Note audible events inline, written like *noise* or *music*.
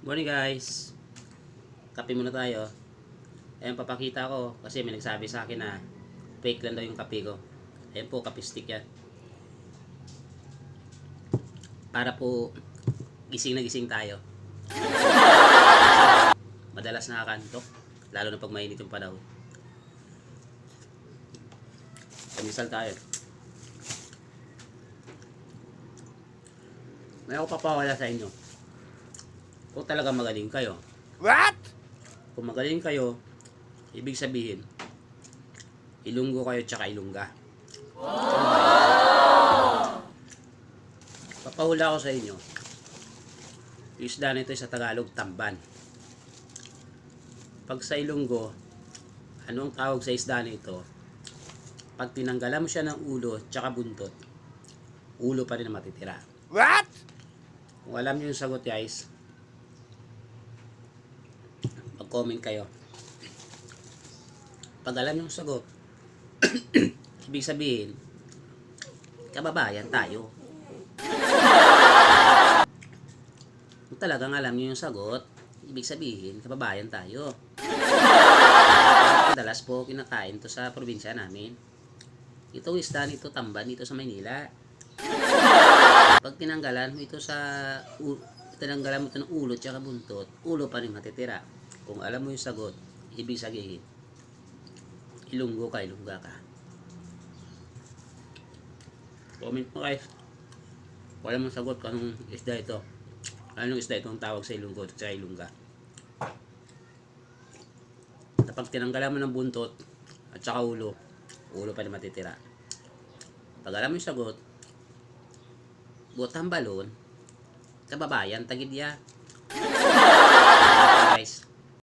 Morning guys. Kape muna tayo. Ayan, papakita ko kasi may nagsabi sa akin na fake lang daw yung kape ko. Ayan po, kape stick yan. Para po gising na gising tayo. *laughs* Madalas nakakantok, lalo na pag mainit yung panahon. Pamisal tayo. May ako papawala sa inyo. Kung talaga magaling kayo, What? kung magaling kayo, ibig sabihin, ilunggo kayo tsaka ilungga. Papahula ko sa inyo. Yung isda nito sa Tagalog, tamban. Pag sa ilunggo, anong tawag sa isda nito? Pag tinanggalan mo siya ng ulo tsaka buntot, ulo pa rin ang matitira. What? Kung alam niyo yung sagot guys, mag-comment kayo. Pag alam yung sagot, *coughs* ibig sabihin, kababayan tayo. *laughs* Kung talagang alam niyo yung sagot, ibig sabihin, kababayan tayo. Madalas po kinakain to sa probinsya namin. Itong isda nito tamban dito sa Maynila. Pag tinanggalan mo ito sa tinanggalan mo ito ng ulo at buntot, ulo pa rin matitira. Kung alam mo yung sagot, ibig sabihin, ilunggo ka, ilungga ka. Comment mo guys. Kung alam mo yung sagot kung anong isda ito. Anong isda ito ang tawag sa ilunggo at sa ilungga. Kapag tinanggalan mo ng buntot at saka ulo, ulo pa rin matitira. Pag alam mo yung sagot, butang balon, kababayan, tagidya.